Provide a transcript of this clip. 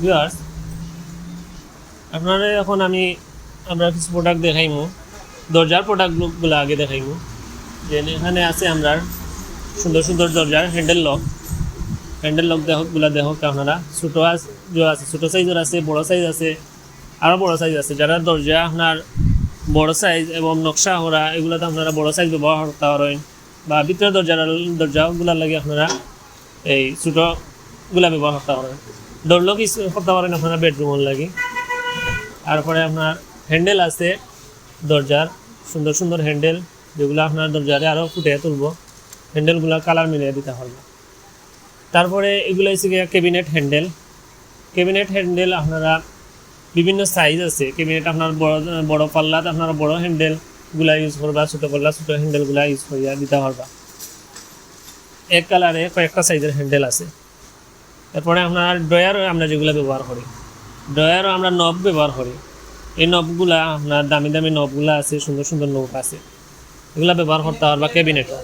Viewers আপনারা এখন আমি, আমরা কিছু প্রোডাক্ট দেখাইমু। দরজার প্রোডাক্টগুলো আগে দেখাইমু। যে এখানে আছে আমরা সুন্দর সুন্দর দরজার হ্যান্ডেল লক হ্যান্ডেল লক দেখকগুলো দেখক আপনারা। ছোটো আছে, ছোটো সাইজের আছে, বড় সাইজ আছে আরও বড় সাইজ আছে। যারা দরজা আপনার বড় সাইজ এবং নকশা করা এগুলোতে আপনারা বড় সাইজ ব্যবহার করতে পারেন। বা ভিতরে দরজার দরজাগুলোর লাগে আপনারা এই ছোটোগুলা ব্যবহার করতে পারেন। ডোর লক ইউজ করতে পারেন আপনারা বেডরুমের লাগে। তারপরে আপনার হ্যান্ডেল আছে দরজার, সুন্দর সুন্দর হ্যান্ডেল যেগুলো আপনার দরজারে আরও ফুটে তুলব। হ্যান্ডেলগুলো কালার মিলিয়ে দিতে পারব। তারপরে এগুলো হচ্ছে গিয়ে ক্যাবিনেট হ্যান্ডেল ক্যাবিনেট হ্যান্ডেল আপনারা বিভিন্ন সাইজ আছে। ক্যাবিনেট আপনার বড় বড় পাল্লাত আপনারা বড় হ্যান্ডেলগুলা ইউজ করবা, ছোটো পাল্লা, ছোটো হ্যান্ডেলগুলা ইউজ করিয়া দিতে পারবা। এক কালারে কয়েকটা সাইজের হ্যান্ডেল আছে। তারপরে আপনার ড্রয়ারও আমরা যেগুলো ব্যবহার করি। ড্রয়ারও আমরা নব ব্যবহার করি। এই নবগুলা আপনার দামি দামি নবগুলা আছে, সুন্দর সুন্দর নব আছে। এগুলা ব্যবহার করতে পারবা ক্যাবিনেটও